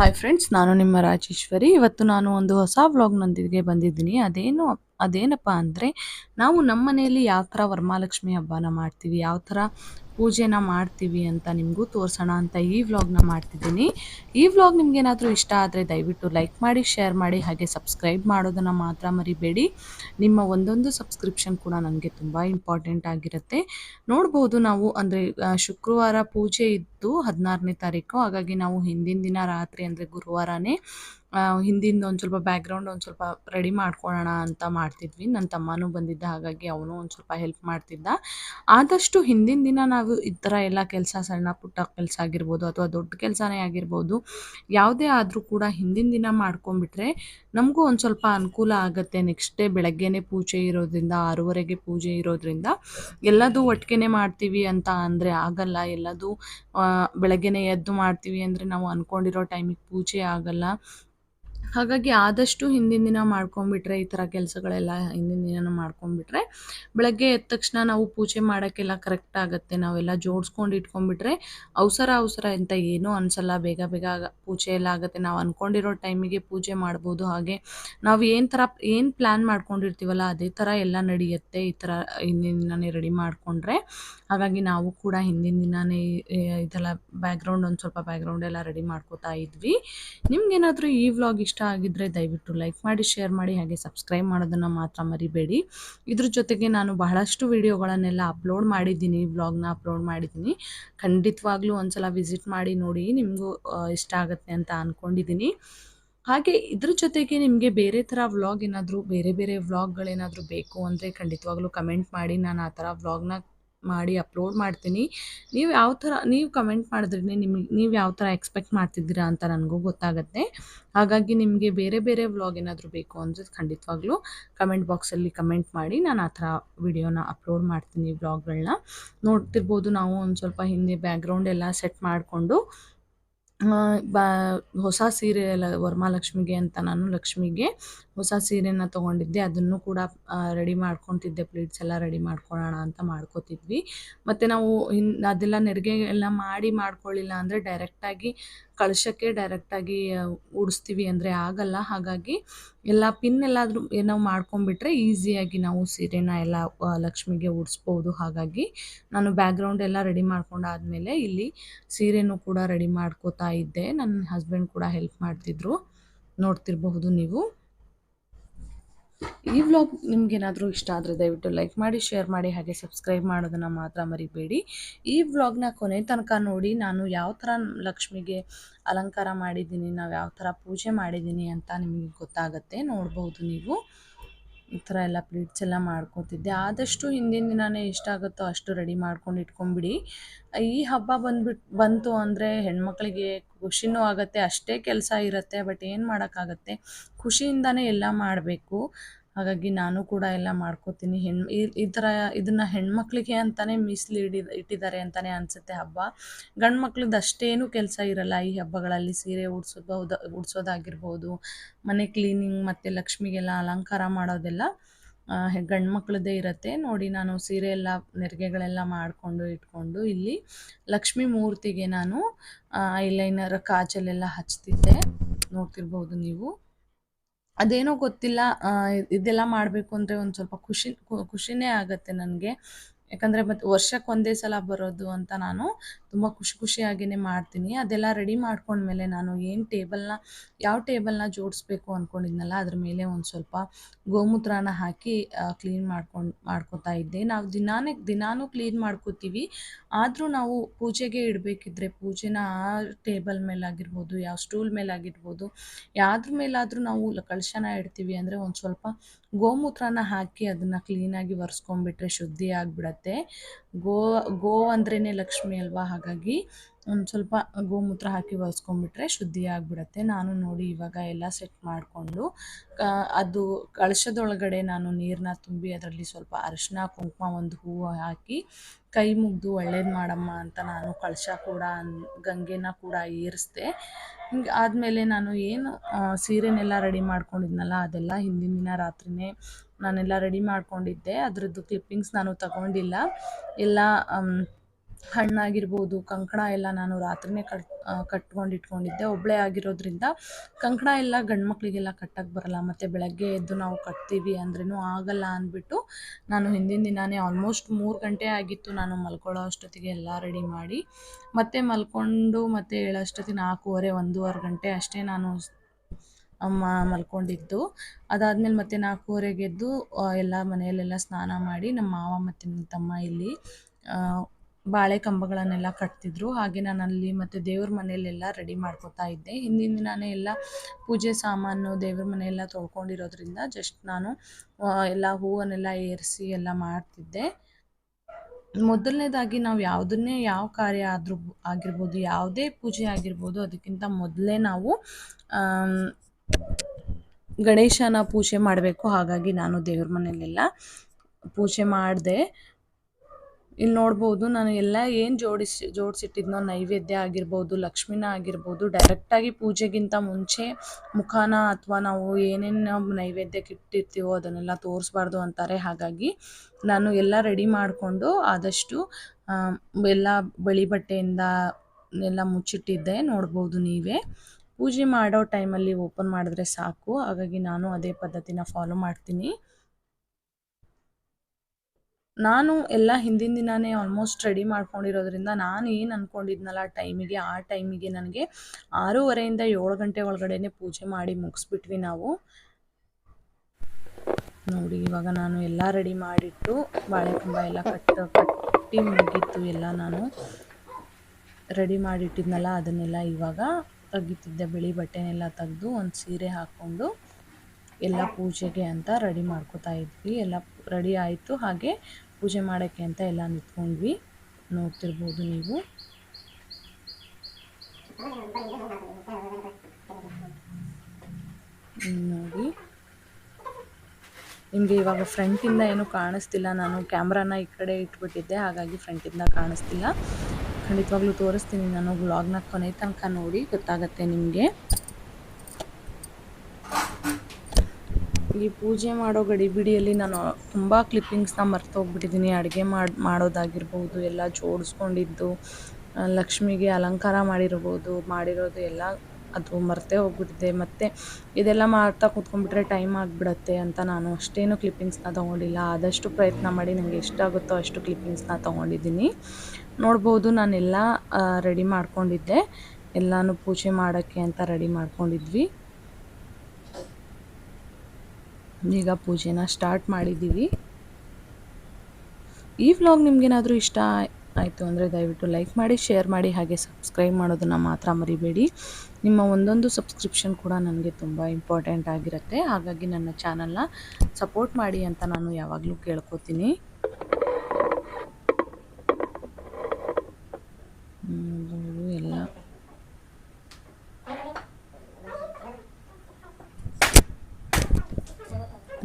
Hi friends ನಾನು ನಿಮ್ಮ ರಾಜೇಶ್ವರಿ. ಇವತ್ತು ನಾನು ಒಂದು ಹೊಸ ವ್ಲಾಗ್ನೊಂದಿಗೆ ಬಂದಿದ್ದೀನಿ. ಅದೇನು, ಅದೇನಪ್ಪ ಅಂದರೆ, ನಾವು ನಮ್ಮ ಮನೆಯಲ್ಲಿ ಯಾವ ಥರ ವರಮಹಾಲಕ್ಷ್ಮಿ ಹಬ್ಬನ ಮಾಡ್ತೀವಿ ಯಾವ ಥರ ಪೂಜೆನ ಮಾಡ್ತೀವಿ ಅಂತ ನಿಮಗೂ ತೋರಿಸೋಣ ಅಂತ ಈ ವ್ಲಾಗ್ನ ಮಾಡ್ತಿದ್ದೀನಿ. ಈ ವ್ಲಾಗ್ ನಿಮಗೇನಾದರೂ ಇಷ್ಟ ಆದರೆ ದಯವಿಟ್ಟು ಲೈಕ್ ಮಾಡಿ ಶೇರ್ ಮಾಡಿ, ಹಾಗೆ ಸಬ್ಸ್ಕ್ರೈಬ್ ಮಾಡೋದನ್ನು ಮಾತ್ರ ಮರಿಬೇಡಿ. ನಿಮ್ಮ ಒಂದೊಂದು ಸಬ್ಸ್ಕ್ರಿಪ್ಷನ್ ಕೂಡ ನನಗೆ ತುಂಬ ಇಂಪಾರ್ಟೆಂಟ್ ಆಗಿರುತ್ತೆ. ನೋಡ್ಬೋದು ನಾವು ಅಂದರೆ ಶುಕ್ರವಾರ ಪೂಜೆ ಇದ್ದು ಹದಿನಾರನೇ ತಾರೀಕು, ಹಾಗಾಗಿ ನಾವು ಹಿಂದಿನ ದಿನ ರಾತ್ರಿ ಅಂದರೆ ಗುರುವಾರನೇ ಹಿಂದಿಂದ ಒಂದು ಸ್ವಲ್ಪ ಬ್ಯಾಕ್ಗ್ರೌಂಡ್ ಒಂದು ಸ್ವಲ್ಪ ರೆಡಿ ಮಾಡ್ಕೊಳ್ಳೋಣ ಅಂತ ಮಾಡ್ತಿದ್ವಿ. ನನ್ನ ತಮ್ಮನೂ ಬಂದಿದ್ದ ಹಾಗಾಗಿ ಅವನು ಒಂದು ಸ್ವಲ್ಪ ಹೆಲ್ಪ್ ಮಾಡ್ತಿದ್ದ. ಆದಷ್ಟು ಹಿಂದಿನ ದಿನ ನಾವು ಈ ಥರ ಎಲ್ಲ ಕೆಲಸ ಸಣ್ಣ ಪುಟ್ಟ ಕೆಲಸ ಆಗಿರ್ಬೋದು ಅಥವಾ ದೊಡ್ಡ ಕೆಲಸನೇ ಆಗಿರ್ಬೋದು, ಯಾವುದೇ ಆದರೂ ಕೂಡ ಹಿಂದಿನ ದಿನ ಮಾಡ್ಕೊಂಡ್ಬಿಟ್ರೆ ನಮಗೂ ಒಂದು ಸ್ವಲ್ಪ ಅನುಕೂಲ ಆಗುತ್ತೆ. ನೆಕ್ಸ್ಟ್ ಡೇ ಬೆಳಗ್ಗೆನೇ ಪೂಜೆ ಇರೋದ್ರಿಂದ, ಆರೂವರೆಗೆ ಪೂಜೆ ಇರೋದ್ರಿಂದ ಎಲ್ಲದೂ ಒಟ್ಟಿಗೆನೆ ಮಾಡ್ತೀವಿ ಅಂತ ಅಂದರೆ ಆಗಲ್ಲ. ಎಲ್ಲದೂ ಬೆಳಗ್ಗೆನೇ ಬೆಳಗ್ಗೆನೆ ಎದ್ದು ಮಾಡ್ತೀವಿ ಅಂದರೆ ನಾವು ಅಂದ್ಕೊಂಡಿರೋ ಟೈಮಿಗೆ ಪೂಜೆ ಆಗಲ್ಲ. ಹಾಗಾಗಿ ಆದಷ್ಟು ಹಿಂದಿನ ದಿನ ಮಾಡ್ಕೊಂಡ್ಬಿಟ್ರೆ ಈ ಥರ ಕೆಲಸಗಳೆಲ್ಲ ಹಿಂದಿನ ದಿನ ಮಾಡ್ಕೊಂಡ್ಬಿಟ್ರೆ ಬೆಳಗ್ಗೆ ಎದ್ದ ತಕ್ಷಣ ನಾವು ಪೂಜೆ ಮಾಡೋಕ್ಕೆಲ್ಲ ಕರೆಕ್ಟ್ ಆಗುತ್ತೆ. ನಾವೆಲ್ಲ ಜೋಡಿಸ್ಕೊಂಡು ಇಟ್ಕೊಂಡ್ಬಿಟ್ರೆ ಅವಸರ ಅವಸರ ಅಂತ ಏನೂ ಅನಿಸಲ್ಲ. ಬೇಗ ಬೇಗ ಪೂಜೆ ಎಲ್ಲ ಆಗುತ್ತೆ. ನಾವು ಅಂದ್ಕೊಂಡಿರೋ ಟೈಮಿಗೆ ಪೂಜೆ ಮಾಡ್ಬೋದು. ಹಾಗೆ ನಾವು ಏನು ಥರ, ಏನು ಪ್ಲ್ಯಾನ್ ಮಾಡ್ಕೊಂಡಿರ್ತೀವಲ್ಲ ಅದೇ ಥರ ಎಲ್ಲ ನಡೆಯುತ್ತೆ. ಈ ಥರ ಹಿಂದಿನ ದಿನನೇ ರೆಡಿ ಮಾಡಿಕೊಂಡ್ರೆ. ಹಾಗಾಗಿ ನಾವು ಕೂಡ ಹಿಂದಿನ ದಿನನೇ ಇದೆಲ್ಲ ಬ್ಯಾಕ್ಗ್ರೌಂಡ್ ಒಂದು ಸ್ವಲ್ಪ ಬ್ಯಾಕ್ಗ್ರೌಂಡ್ ಎಲ್ಲ ರೆಡಿ ಮಾಡ್ಕೋತಾ ಇದ್ವಿ. ನಿಮ್ಗೇನಾದರೂ ಈ ವ್ಲಾಗ್ ಇಷ್ಟ ಆಗಿದ್ದರೆ ದಯವಿಟ್ಟು ಲೈಕ್ ಮಾಡಿ, ಶೇರ್ ಮಾಡಿ, ಹಾಗೆ ಸಬ್ಸ್ಕ್ರೈಬ್ ಮಾಡೋದನ್ನು ಮಾತ್ರ ಮರಿಬೇಡಿ. ಇದ್ರ ಜೊತೆಗೆ ನಾನು ಬಹಳಷ್ಟು ವಿಡಿಯೋಗಳನ್ನೆಲ್ಲ ಅಪ್ಲೋಡ್ ಮಾಡಿದ್ದೀನಿ, ವ್ಲಾಗ್ನ ಅಪ್ಲೋಡ್ ಮಾಡಿದ್ದೀನಿ. ಖಂಡಿತವಾಗ್ಲೂ ಒಂದ್ಸಲ ವಿಸಿಟ್ ಮಾಡಿ ನೋಡಿ, ನಿಮಗೂ ಇಷ್ಟ ಆಗುತ್ತೆ ಅಂತ ಅಂದ್ಕೊಂಡಿದ್ದೀನಿ ಹಾಗೆ ಇದ್ರ ಜೊತೆಗೆ ನಿಮಗೆ ಬೇರೆ ಥರ ವ್ಲಾಗ್ ಏನಾದರೂ, ಬೇರೆ ಬೇರೆ ವ್ಲಾಗ್ಗಳೇನಾದರೂ ಬೇಕು ಅಂದರೆ ಖಂಡಿತವಾಗ್ಲೂ ಕಮೆಂಟ್ ಮಾಡಿ. ನಾನು ಆ ಥರ ವ್ಲಾಗ್ನ ಮಾಡಿ ಅಪ್ಲೋಡ್ ಮಾಡ್ತೀನಿ. ನೀವು ಯಾವ ಥರ, ನೀವು ಕಮೆಂಟ್ ಮಾಡಿದ್ರೆ ನಿಮಗೆ, ನೀವು ಯಾವ ಥರ ಎಕ್ಸ್ಪೆಕ್ಟ್ ಮಾಡ್ತಿದ್ದೀರಾ ಅಂತ ನನಗೂ ಗೊತ್ತಾಗುತ್ತೆ. ಹಾಗಾಗಿ ನಿಮಗೆ ಬೇರೆ ಬೇರೆ ವ್ಲಾಗ್ ಏನಾದರೂ ಬೇಕು ಅಂದರೆ ಖಂಡಿತವಾಗ್ಲೂ ಕಮೆಂಟ್ ಬಾಕ್ಸಲ್ಲಿ ಕಮೆಂಟ್ ಮಾಡಿ. ನಾನು ಆ ಥರ ವಿಡಿಯೋನ ಅಪ್ಲೋಡ್ ಮಾಡ್ತೀನಿ ವ್ಲಾಗ್ಗಳನ್ನ ನೋಡ್ತಿರ್ಬೋದು ನಾವು ಒಂದು ಸ್ವಲ್ಪ ಹಿಂದೆ ಬ್ಯಾಕ್ಗ್ರೌಂಡ್ ಎಲ್ಲ ಸೆಟ್ ಮಾಡಿಕೊಂಡು ಬಾ, ಹೊಸ ಸೀರೆ ಎಲ್ಲ ವರಮಹಾಲಕ್ಷ್ಮಿಗೆ ಅಂತ ನಾನು ಲಕ್ಷ್ಮಿಗೆ ಹೊಸ ಸೀರೆನ ತೊಗೊಂಡಿದ್ದೆ. ಅದನ್ನು ಕೂಡ ರೆಡಿ ಮಾಡ್ಕೊತಿದ್ದೆ. ಪ್ಲೇಟ್ಸ್ ಎಲ್ಲ ರೆಡಿ ಮಾಡ್ಕೊಳ್ಳೋಣ ಅಂತ ಮಾಡ್ಕೋತಿದ್ವಿ. ಮತ್ತು ನಾವು ಇನ್, ಅದೆಲ್ಲ ನೆರಿಗೆ ಎಲ್ಲ ಮಾಡಿ ಮಾಡ್ಕೊಳ್ಳಿಲ್ಲ ಅಂದರೆ ಡೈರೆಕ್ಟಾಗಿ ಕಳಶಕ್ಕೆ ಡೈರೆಕ್ಟಾಗಿ ಉಡಿಸ್ತೀವಿ ಅಂದರೆ ಆಗಲ್ಲ. ಹಾಗಾಗಿ ಎಲ್ಲ ಪಿನ್ ಎಲ್ಲಾದರೂ ಏನೋ ಮಾಡ್ಕೊಂಡ್ಬಿಟ್ರೆ ಈಸಿಯಾಗಿ ನಾವು ಸೀರೆನ ಎಲ್ಲ ಲಕ್ಷ್ಮಿಗೆ ಉಡಿಸ್ಬೋದು. ಹಾಗಾಗಿ ನಾನು ಬ್ಯಾಕ್ಗ್ರೌಂಡ್ ಎಲ್ಲ ರೆಡಿ ಮಾಡ್ಕೊಂಡಾದ್ಮೇಲೆ ಇಲ್ಲಿ ಸೀರೆನೂ ಕೂಡ ರೆಡಿ ಮಾಡ್ಕೋತಾ ಇದ್ದೆ. ನನ್ನ ಹಸ್ಬೆಂಡ್ ಕೂಡ ಹೆಲ್ಪ್ ಮಾಡ್ತಿದ್ರು. ನೋಡ್ತಿರಬಹುದು ನೀವು. ಈ ವ್ಲಾಗ್ ನಿಮಗೇನಾದರೂ ಇಷ್ಟ ಆದರೆ ದಯವಿಟ್ಟು ಲೈಕ್ ಮಾಡಿ ಶೇರ್ ಮಾಡಿ, ಹಾಗೆ ಸಬ್ಸ್ಕ್ರೈಬ್ ಮಾಡೋದನ್ನು ಮಾತ್ರ ಮರಿಬೇಡಿ. ಈ ವ್ಲಾಗ್ನ ಕೊನೆ ತನಕ ನೋಡಿ ನಾನು ಯಾವ ಥರ ಲಕ್ಷ್ಮಿಗೆ ಅಲಂಕಾರ ಮಾಡಿದ್ದೀನಿ, ನಾವು ಯಾವ ಥರ ಪೂಜೆ ಮಾಡಿದ್ದೀನಿ ಅಂತ ನಿಮಗೆ ಗೊತ್ತಾಗತ್ತೆ, ನೋಡ್ಬೋದು ನೀವು. ಈ ಥರ ಎಲ್ಲ ಪ್ಲೇಟ್ಸ್ ಎಲ್ಲ ಮಾಡ್ಕೊತಿದ್ದೆ. ಆದಷ್ಟು ಹಿಂದಿನ ದಿನವೇ ಎಷ್ಟಾಗುತ್ತೋ ಅಷ್ಟು ರೆಡಿ ಮಾಡ್ಕೊಂಡು ಇಟ್ಕೊಂಬಿಡಿ ಈ ಹಬ್ಬ ಬಂದ್ಬಿಟ್ಟು ಬಂತು ಅಂದರೆ ಹೆಣ್ಮಕ್ಳಿಗೆ ಖುಷಿನೂ ಆಗುತ್ತೆ, ಅಷ್ಟೇ ಕೆಲಸ ಇರುತ್ತೆ ಬಟ್ ಏನು ಮಾಡೋಕ್ಕಾಗತ್ತೆ? ಖುಷಿಯಿಂದನೇ ಎಲ್ಲ ಮಾಡಬೇಕು. ಹಾಗಾಗಿ ನಾನು ಕೂಡ ಎಲ್ಲ ಮಾಡ್ಕೋತೀನಿ. ಹೆಣ್ಣು ಈ ಥರ ಇದನ್ನು ಹೆಣ್ಮಕ್ಳಿಗೆ ಅಂತಲೇ ಮೀಸಲು ಇಡಿ ಇಟ್ಟಿದ್ದಾರೆ ಅಂತಲೇ ಅನಿಸುತ್ತೆ ಹಬ್ಬ. ಗಂಡು ಮಕ್ಳದ್ದು ಅಷ್ಟೇನು ಕೆಲಸ ಇರಲ್ಲ. ಈ ಹಬ್ಬಗಳಲ್ಲಿ ಸೀರೆ ಉಡ್ಸೋದು ಉಡ್ಸೋದಾಗಿರ್ಬೋದು, ಮನೆ ಕ್ಲೀನಿಂಗ್ ಮತ್ತು ಲಕ್ಷ್ಮಿಗೆಲ್ಲ ಅಲಂಕಾರ ಮಾಡೋದೆಲ್ಲ ಗಂಡು ಇರುತ್ತೆ. ನೋಡಿ ನಾನು ಸೀರೆ ಎಲ್ಲ, ನೆರಿಗೆಗಳೆಲ್ಲ ಮಾಡಿಕೊಂಡು ಇಟ್ಕೊಂಡು ಇಲ್ಲಿ ಲಕ್ಷ್ಮಿ ಮೂರ್ತಿಗೆ ನಾನು ಐಲೈನರ್ ಕಾಜಲೆಲ್ಲ ಹಚ್ತಿದ್ದೆ. ನೋಡ್ತಿರ್ಬೋದು ನೀವು. ಅದೇನೋ ಗೊತ್ತಿಲ್ಲ. ಇದೆಲ್ಲ ಮಾಡಬೇಕು ಅಂದರೆ ಒಂದು ಸ್ವಲ್ಪ ಖುಷಿ ಖುಷಿನೇ ಆಗುತ್ತೆ ನನಗೆ. ಯಾಕಂದರೆ ಮತ್ತು ವರ್ಷಕ್ಕೆ ಒಂದೇ ಸಲ ಬರೋದು ಅಂತ ನಾನು ತುಂಬ ಖುಷಿ ಖುಷಿಯಾಗಿಯೇ ಮಾಡ್ತೀನಿ. ಅದೆಲ್ಲ ರೆಡಿ ಮಾಡ್ಕೊಂಡ್ಮೇಲೆ ನಾನು ಏನು ಟೇಬಲ್ನ ಯಾವ ಟೇಬಲ್ನ ಜೋಡಿಸ್ಬೇಕು ಅಂದ್ಕೊಂಡಿದ್ನಲ್ಲ ಅದ್ರ ಮೇಲೆ ಒಂದು ಸ್ವಲ್ಪ ಗೋಮೂತ್ರನ ಹಾಕಿ ಕ್ಲೀನ್ ಮಾಡ್ಕೊಂಡು, ಮಾಡ್ಕೊತಾ ಇದ್ದೆ. ನಾವು ದಿನಾನೇ, ದಿನಾನೂ ಕ್ಲೀನ್ ಮಾಡ್ಕೋತೀವಿ. ಆದರೂ ನಾವು ಪೂಜೆಗೆ ಇಡಬೇಕಿದ್ರೆ ಪೂಜೆನ ಆ ಟೇಬಲ್ ಮೇಲಾಗಿರ್ಬೋದು, ಯಾವ ಸ್ಟೂಲ್ ಮೇಲಾಗಿರ್ಬೋದು, ಯಾವ್ದ್ರ ಮೇಲಾದರೂ ನಾವು ಕಳಶನ ಇಡ್ತೀವಿ ಅಂದರೆ ಒಂದು ಸ್ವಲ್ಪ ಗೋಮೂತ್ರನ ಹಾಕಿ ಅದನ್ನು ಕ್ಲೀನಾಗಿ ಒರೆಸ್ಕೊಂಡ್ಬಿಟ್ರೆ ಶುದ್ಧಿ ಆಗಿಬಿಡತ್ತೆ. ಗೋ ಗೋ ಅಂದ್ರೇ ಲಕ್ಷ್ಮಿ ಅಲ್ವಾ? ಹಾಗಾಗಿ ಒಂದು ಸ್ವಲ್ಪ ಗೋಮೂತ್ರ ಹಾಕಿ ಒರೆಸ್ಕೊಂಡ್ಬಿಟ್ರೆ ಶುದ್ಧಿ ಆಗಿಬಿಡತ್ತೆ. ನಾನು ನೋಡಿ ಇವಾಗ ಎಲ್ಲ ಸೆಟ್ ಮಾಡಿಕೊಂಡು ಅದು ಕಳಶದೊಳಗಡೆ ನಾನು ನೀರನ್ನ ತುಂಬಿ ಅದರಲ್ಲಿ ಸ್ವಲ್ಪ ಅರಿಶಿನ ಕುಂಕುಮ ಒಂದು ಹೂವು ಹಾಕಿ ಕೈ ಮುಗಿದು ಒಳ್ಳೇದು ಮಾಡಮ್ಮ ಅಂತ ನಾನು ಕಳಶ ಕೂಡ ಗಂಗೆನ ಕೂಡ ಏರಿಸ್ದೆ. ಹಿಂಗೆ ಆದಮೇಲೆ ನಾನು ಏನು ಸೀರೆನೆಲ್ಲ ರೆಡಿ ಮಾಡ್ಕೊಂಡಿದ್ನಲ್ಲ ಅದೆಲ್ಲ ಹಿಂದಿನ ದಿನ ರಾತ್ರಿನೇ ನಾನೆಲ್ಲ ರೆಡಿ ಮಾಡ್ಕೊಂಡಿದ್ದೆ. ಅದರದ್ದು ಕ್ಲಿಪ್ಪಿಂಗ್ಸ್ ನಾನು ತಗೊಂಡಿಲ್ಲ. ಎಲ್ಲ ಹಣ್ಣಾಗಿರ್ಬೋದು, ಕಂಕಣ ಎಲ್ಲ ನಾನು ರಾತ್ರಿನೇ ಕಟ್ ಕಟ್ಕೊಂಡು ಇಟ್ಕೊಂಡಿದ್ದೆ. ಒಬ್ಬಳೇ ಆಗಿರೋದ್ರಿಂದ ಕಂಕಣ ಎಲ್ಲ ಗಂಡು ಮಕ್ಕಳಿಗೆಲ್ಲ ಕಟ್ಟಕ್ಕೆ ಬರಲ್ಲ. ಮತ್ತು ಬೆಳಗ್ಗೆ ಎದ್ದು ನಾವು ಕಟ್ತೀವಿ ಅಂದ್ರೂ ಆಗಲ್ಲ ಅಂದ್ಬಿಟ್ಟು ನಾನು ಹಿಂದಿನ ದಿನಾನೇ ಆಲ್ಮೋಸ್ಟ್ ಮೂರು ಗಂಟೆ ಆಗಿತ್ತು ನಾನು ಮಲ್ಕೊಳ್ಳೋ ಅಷ್ಟೊತ್ತಿಗೆ ಎಲ್ಲ ರೆಡಿ ಮಾಡಿ, ಮತ್ತೆ ಮಲ್ಕೊಂಡು ಮತ್ತೆ ಏಳೋಷ್ಟೊತ್ತಿಗೆ ನಾಲ್ಕೂವರೆ, ಒಂದೂವರೆ ಗಂಟೆ ಅಷ್ಟೇ ನಾನು ಅಮ್ಮ ಮಲ್ಕೊಂಡಿದ್ದು. ಅದಾದಮೇಲೆ ಮತ್ತೆ ನಾಲ್ಕೂವರೆಗೆದ್ದು ಎಲ್ಲ ಮನೆಯಲ್ಲೆಲ್ಲ ಸ್ನಾನ ಮಾಡಿ ನಮ್ಮ ಮಾವ ಮತ್ತು ನನ್ನ ತಮ್ಮ ಇಲ್ಲಿ ಬಾಳೆ ಕಂಬಗಳನ್ನೆಲ್ಲ ಕಟ್ತಿದ್ರು. ಹಾಗೆ ನಾನು ಅಲ್ಲಿ ಮತ್ತು ದೇವ್ರ ಮನೆಯಲ್ಲೆಲ್ಲ ರೆಡಿ ಮಾಡ್ಕೊತಾ ಇದ್ದೆ. ಹಿಂದಿನ ದಿನಾನೇ ಎಲ್ಲ ಪೂಜೆ ಸಾಮಾನು ದೇವ್ರ ಮನೆಯೆಲ್ಲ ತೊಳ್ಕೊಂಡಿರೋದ್ರಿಂದ ಜಸ್ಟ್ ನಾನು ಎಲ್ಲ ಹೂವನ್ನೆಲ್ಲ ಏರಿಸಿ ಎಲ್ಲ ಮಾಡ್ತಿದ್ದೆ. ಮೊದಲನೇದಾಗಿ ನಾವು ಯಾವುದನ್ನೇ ಯಾವ ಕಾರ್ಯ ಆದರೂ ಆಗಿರ್ಬೋದು, ಯಾವುದೇ ಪೂಜೆ ಆಗಿರ್ಬೋದು, ಅದಕ್ಕಿಂತ ಮೊದಲೇ ನಾವು ಗಣೇಶನ ಪೂಜೆ ಮಾಡಬೇಕು. ಹಾಗಾಗಿ ನಾನು ದೇವ್ರ ಮನೆಯಲ್ಲೆಲ್ಲ ಪೂಜೆ ಮಾಡಿದೆ. ಇಲ್ಲಿ ನೋಡ್ಬೋದು ನಾನು ಎಲ್ಲ ಏನು ಜೋಡಿಸಿ, ಜೋಡಿಸಿಟ್ಟಿದ್ನೋ ನೈವೇದ್ಯ ಆಗಿರ್ಬೋದು, ಲಕ್ಷ್ಮೀನ ಆಗಿರ್ಬೋದು ಡೈರೆಕ್ಟಾಗಿ ಪೂಜೆಗಿಂತ ಮುಂಚೆ ಮುಖಾನ ಅಥವಾ ನಾವು ಏನೇನು ನೈವೇದ್ಯಕ್ಕೆ ಇಟ್ಟಿರ್ತೀವೋ ಅದನ್ನೆಲ್ಲ ತೋರಿಸ್ಬಾರ್ದು ಅಂತಾರೆ. ಹಾಗಾಗಿ ನಾನು ಎಲ್ಲ ರೆಡಿ ಮಾಡಿಕೊಂಡು ಆದಷ್ಟು ಎಲ್ಲ ಬಳಿ ಬಟ್ಟೆಯಿಂದ ಎಲ್ಲ ಮುಚ್ಚಿಟ್ಟಿದ್ದೆ. ನೋಡ್ಬೋದು ನೀವೇ. ಪೂಜೆ ಮಾಡೋ ಟೈಮಲ್ಲಿ ಓಪನ್ ಮಾಡಿದ್ರೆ ಸಾಕು. ಹಾಗಾಗಿ ನಾನು ಅದೇ ಪದ್ಧತಿನ ಫಾಲೋ ಮಾಡ್ತೀನಿ. ನಾನು ಎಲ್ಲ ಹಿಂದಿನ ದಿನವೇ ಆಲ್ಮೋಸ್ಟ್ ರೆಡಿ ಮಾಡ್ಕೊಂಡಿರೋದ್ರಿಂದ ನಾನು ಏನು ಅಂದ್ಕೊಂಡಿದ್ನಲ್ಲ ಟೈಮಿಗೆ ಆ ಟೈಮಿಗೆ ನನಗೆ ಆರೂವರೆಯಿಂದ ಏಳು ಗಂಟೆ ಒಳಗಡೆ ಪೂಜೆ ಮಾಡಿ ಮುಗಿಸ್ಬಿಟ್ವಿ ನಾವು. ನೋಡಿ, ಇವಾಗ ನಾನು ಎಲ್ಲ ರೆಡಿ ಮಾಡಿಟ್ಟು ಬಾಳೆ ತುಂಬ ಎಲ್ಲ ಕಟ್ಟ ಕಟ್ಟಿ ಮುಗೀತು ಎಲ್ಲ ನಾನು. ರೆಡಿ ಮಾಡಿಟ್ಟಿದ್ನಲ್ಲ, ಅದನ್ನೆಲ್ಲ ಇವಾಗ ತೆಗಿತಿದ್ದೆ. ಬಿಳಿ ಬಟ್ಟೆನೆಲ್ಲ ತೆಗೆದು ಒಂದು ಸೀರೆ ಹಾಕ್ಕೊಂಡು ಎಲ್ಲ ಪೂಜೆಗೆ ಅಂತ ರೆಡಿ ಮಾಡ್ಕೋತಾ ಇದ್ವಿ. ಎಲ್ಲ ರೆಡಿ ಆಯಿತು. ಹಾಗೆ ಪೂಜೆ ಮಾಡೋಕ್ಕೆ ಅಂತ ಎಲ್ಲ ನಿಂತ್ಕೊಂಡ್ವಿ. ನೋಡ್ತಿರ್ಬೋದು ನೀವು. ನೋಡಿ. ನಿಮಗೆ ಇವಾಗ ಫ್ರಂಟಿಂದ ಏನು ಕಾಣಿಸ್ತಿಲ್ಲ. ನಾನು ಕ್ಯಾಮ್ರಾನ ಈ ಕಡೆ ಇಟ್ಬಿಟ್ಟಿದ್ದೆ. ಹಾಗಾಗಿ ಫ್ರಂಟಿಂದ ಕಾಣಿಸ್ತಿಲ್ಲ. ಖಂಡಿತವಾಗ್ಲೂ ತೋರಿಸ್ತೀನಿ. ನಾನು ವ್ಲಾಗ್ನ ಕೊನೆ ತನಕ ನೋಡಿ. ಗೊತ್ತಾಗತ್ತೆ ನಿಮಗೆ. ಈ ಪೂಜೆ ಮಾಡೋ ಗಡಿಬಿಡಿಯಲ್ಲಿ ನಾನು ತುಂಬ ಕ್ಲಿಪ್ಪಿಂಗ್ಸ್ನ ಮರ್ತೋಗ್ಬಿಟ್ಟಿದ್ದೀನಿ ಅಡುಗೆ ಮಾಡಿ, ಮಾಡೋದಾಗಿರ್ಬೋದು, ಎಲ್ಲ ಜೋಡಿಸ್ಕೊಂಡಿದ್ದು ಲಕ್ಷ್ಮಿಗೆ ಅಲಂಕಾರ ಮಾಡಿರ್ಬೋದು, ಮಾಡಿರೋದು ಎಲ್ಲ ಅದು ಮರ್ತೇ ಹೋಗ್ಬಿಟ್ಟಿದೆ. ಮತ್ತು ಇದೆಲ್ಲ ಮಾಡ್ತಾ ಕೂತ್ಕೊಂಡ್ಬಿಟ್ರೆ ಟೈಮ್ ಆಗಿಬಿಡತ್ತೆ ಅಂತ ನಾನು ಅಷ್ಟೇನು ಕ್ಲಿಪ್ಪಿಂಗ್ಸ್ನ ತೊಗೊಂಡಿಲ್ಲ. ಆದಷ್ಟು ಪ್ರಯತ್ನ ಮಾಡಿ ನನಗೆ ಎಷ್ಟಾಗುತ್ತೋ ಅಷ್ಟು ಕ್ಲಿಪ್ಪಿಂಗ್ಸ್ನ ತೊಗೊಂಡಿದ್ದೀನಿ. ನೋಡ್ಬೋದು ನಾನೆಲ್ಲ ರೆಡಿ ಮಾಡ್ಕೊಂಡಿದ್ದೆ. ಎಲ್ಲನೂ ಪೂಜೆ ಮಾಡೋಕ್ಕೆ ಅಂತ ರೆಡಿ ಮಾಡ್ಕೊಂಡಿದ್ವಿ. ಈಗ ಪೂಜೆನ ಸ್ಟಾರ್ಟ್ ಮಾಡಿದ್ದೀವಿ. ಈ ವ್ಲಾಗ್ ನಿಮಗೇನಾದರೂ ಇಷ್ಟ ಆಯಿತು ಅಂದರೆ ದಯವಿಟ್ಟು ಲೈಕ್ ಮಾಡಿ ಶೇರ್ ಮಾಡಿ, ಹಾಗೆ ಸಬ್ಸ್ಕ್ರೈಬ್ ಮಾಡೋದನ್ನು ಮಾತ್ರ ಮರಿಬೇಡಿ. ನಿಮ್ಮ ಒಂದೊಂದು ಸಬ್ಸ್ಕ್ರಿಪ್ಷನ್ ಕೂಡ ನನಗೆ ತುಂಬ ಇಂಪಾರ್ಟೆಂಟ್ ಆಗಿರುತ್ತೆ. ಹಾಗಾಗಿ ನನ್ನ ಚಾನಲ್ನ ಸಪೋರ್ಟ್ ಮಾಡಿ ಅಂತ ನಾನು ಯಾವಾಗಲೂ ಕೇಳ್ಕೊತೀನಿ. ಎಲ್ಲ.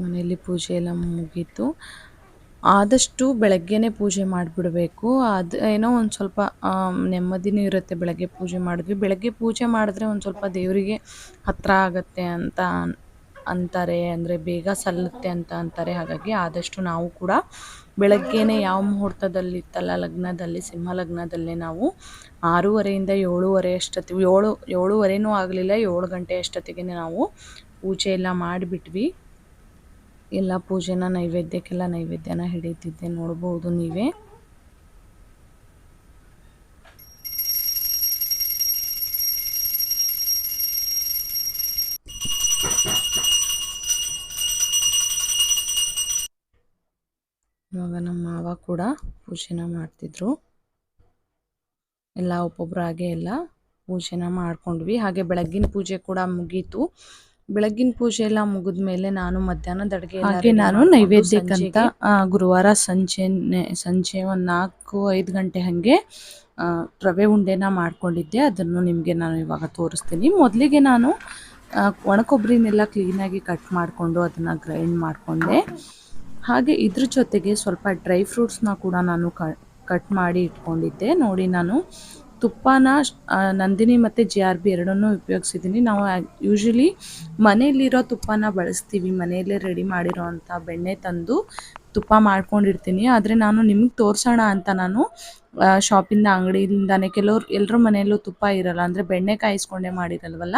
ಮನೆಯಲ್ಲಿ ಪೂಜೆ ಎಲ್ಲ ಮುಗೀತು. ಆದಷ್ಟು ಬೆಳಗ್ಗೆನೇ ಪೂಜೆ ಮಾಡಿಬಿಡಬೇಕು. ಅದು ಏನೋ ಒಂದು ಸ್ವಲ್ಪ ನೆಮ್ಮದಿನೂ ಇರುತ್ತೆ ಬೆಳಗ್ಗೆ ಪೂಜೆ ಮಾಡಿದ್ವಿ ಬೆಳಗ್ಗೆ ಪೂಜೆ ಮಾಡಿದ್ರೆ ಒಂದು ಸ್ವಲ್ಪ ದೇವರಿಗೆ ಹತ್ತಿರ ಆಗತ್ತೆ ಅಂತ ಅಂತಾರೆ. ಅಂದರೆ ಬೇಗ ಸಲ್ಲುತ್ತೆ ಅಂತ ಅಂತಾರೆ. ಹಾಗಾಗಿ ಆದಷ್ಟು ನಾವು ಕೂಡ ಬೆಳಗ್ಗೆನೇ ಯಾವ ಮುಹೂರ್ತದಲ್ಲಿ ಇತ್ತಲ್ಲ, ಲಗ್ನದಲ್ಲಿ, ಸಿಂಹ ಲಗ್ನದಲ್ಲೇ ನಾವು ಆರೂವರೆಯಿಂದ ಏಳುವರೆ ಅಷ್ಟೊತ್ತಿಗೆ, ಏಳು, ಏಳುವರೆನೂ ಆಗಲಿಲ್ಲ, ಏಳು ಗಂಟೆ ಅಷ್ಟೊತ್ತಿಗೆ ನಾವು ಪೂಜೆ ಎಲ್ಲ ಮಾಡಿಬಿಟ್ವಿ. ಎಲ್ಲ ಪೂಜೆನ ನೈವೇದ್ಯಕ್ಕೆಲ್ಲ ನೈವೇದ್ಯನ ಹಿಡಿತಿದ್ದೆ ನೋಡ್ಬೋದು ನೀವೇ. ಇವಾಗ ನಮ್ಮ ಮಾವ ಕೂಡ ಪೂಜೆನ ಮಾಡ್ತಿದ್ರು. ಎಲ್ಲ ಒಬ್ಬೊಬ್ಬರಾಗೆ ಎಲ್ಲ ಪೂಜೆನ ಮಾಡ್ಕೊಂಡ್ವಿ. ಹಾಗೆ ಬೆಳಗ್ಗಿನ ಪೂಜೆ ಕೂಡ ಮುಗೀತು. ಬೆಳಗ್ಗಿನ ಪೂಜೆ ಎಲ್ಲ ಮುಗಿದ ಮೇಲೆ ನಾನು ಮಧ್ಯಾಹ್ನದ ಅಡುಗೆ ಹಾಗೆ ನಾನು ನೈವೇದ್ಯಕ್ಕಂತ ಗುರುವಾರ ಸಂಜೆ ಸಂಜೆ ಒಂದು ನಾಲ್ಕು ಐದು ಗಂಟೆ ಹಾಗೆ ರವೆ ಉಂಡೆನ ಮಾಡ್ಕೊಂಡಿದ್ದೆ. ಅದನ್ನು ನಿಮಗೆ ನಾನು ಇವಾಗ ತೋರಿಸ್ತೀನಿ. ಮೊದಲಿಗೆ ನಾನು ಒಣಕೊಬ್ಬರಿನೆಲ್ಲ ಕ್ಲೀನಾಗಿ ಕಟ್ ಮಾಡಿಕೊಂಡು ಅದನ್ನು ಗ್ರೈಂಡ್ ಮಾಡಿಕೊಂಡೆ. ಹಾಗೆ ಇದ್ರ ಜೊತೆಗೆ ಸ್ವಲ್ಪ ಡ್ರೈ ಫ್ರೂಟ್ಸ್ನ ಕೂಡ ನಾನು ಕಟ್ ಮಾಡಿ ಇಟ್ಕೊಂಡಿದ್ದೆ. ನೋಡಿ ನಾನು ತುಪ್ಪನ ನಂದಿನಿ ಮತ್ತು ಜಿ ಆರ್ ಬಿ ಎರಡನ್ನೂ ಉಪಯೋಗಿಸಿದ್ದೀನಿ. ನಾವು ಯೂಶಲಿ ಮನೆಯಲ್ಲಿರೋ ತುಪ್ಪನ ಬಳಸ್ತೀವಿ. ಮನೆಯಲ್ಲೇ ರೆಡಿ ಮಾಡಿರೋ ಅಂಥ ಬೆಣ್ಣೆ ತಂದು ತುಪ್ಪ ಮಾಡ್ಕೊಂಡಿರ್ತೀನಿ. ಆದರೆ ನಾನು ನಿಮಗೆ ತೋರಿಸೋಣ ಅಂತ ನಾನು ಶಾಪಿಂದ ಅಂಗಡಿಯಿಂದಾನೆ ಕೆಲವ್ರು ಎಲ್ಲರ ಮನೆಯಲ್ಲೂ ತುಪ್ಪ ಇರಲ್ಲ. ಅಂದರೆ ಬೆಣ್ಣೆ ಕಾಯಿಸ್ಕೊಂಡೇ ಮಾಡಿರಲ್ವಲ್ಲ?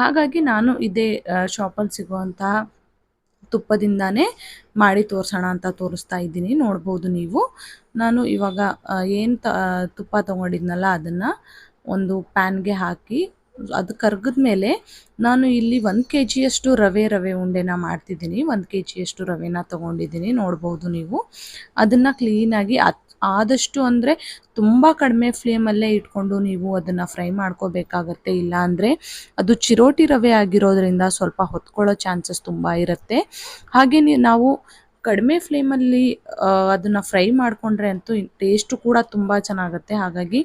ಹಾಗಾಗಿ ನಾನು ಇದೇ ಶಾಪಲ್ಲಿ ಸಿಗುವಂತಹ ತುಪ್ಪದಿಂದಾನೇ ಮಾಡಿ ತೋರಿಸೋಣ ಅಂತ ತೋರಿಸ್ತಾ ಇದ್ದೀನಿ. ನೋಡ್ಬೋದು ನೀವು. ನಾನು ಇವಾಗ ಏನು ತ ತುಪ್ಪ ತೊಗೊಂಡಿದ್ನಲ್ಲ, ಅದನ್ನು ಒಂದು ಪ್ಯಾನ್ಗೆ ಹಾಕಿ, ಅದು ಕರ್ಗದ ಮೇಲೆ ನಾನು ಇಲ್ಲಿ ಒಂದು ಕೆ ಜಿಯಷ್ಟು ರವೆ ರವೆ ಉಂಡೆನ ಮಾಡ್ತಿದ್ದೀನಿ. ಒಂದು ಕೆ ಜಿಯಷ್ಟು ರವೆನ ತೊಗೊಂಡಿದ್ದೀನಿ. ನೋಡ್ಬೋದು ನೀವು. ಅದನ್ನು ಕ್ಲೀನಾಗಿ ಆದಷ್ಟು ಅಂದರೆ ತುಂಬ ಕಡಿಮೆ ಫ್ಲೇಮಲ್ಲೇ ಇಟ್ಕೊಂಡು ನೀವು ಅದನ್ನು ಫ್ರೈ ಮಾಡ್ಕೋಬೇಕಾಗತ್ತೆ. ಇಲ್ಲ ಅಂದರೆ ಅದು ಚಿರೋಟಿ ರವೆ ಆಗಿರೋದ್ರಿಂದ ಸ್ವಲ್ಪ ಹೊತ್ಕೊಳ್ಳೋ ಚಾನ್ಸಸ್ ತುಂಬ ಇರುತ್ತೆ. ಹಾಗೆ ನಾವು ಕಡಿಮೆ ಫ್ಲೇಮಲ್ಲಿ ಅದನ್ನು ಫ್ರೈ ಮಾಡಿಕೊಂಡ್ರೆ ಅಂತೂ ಟೇಸ್ಟು ಕೂಡ ತುಂಬ ಚೆನ್ನಾಗುತ್ತೆ. ಹಾಗಾಗಿ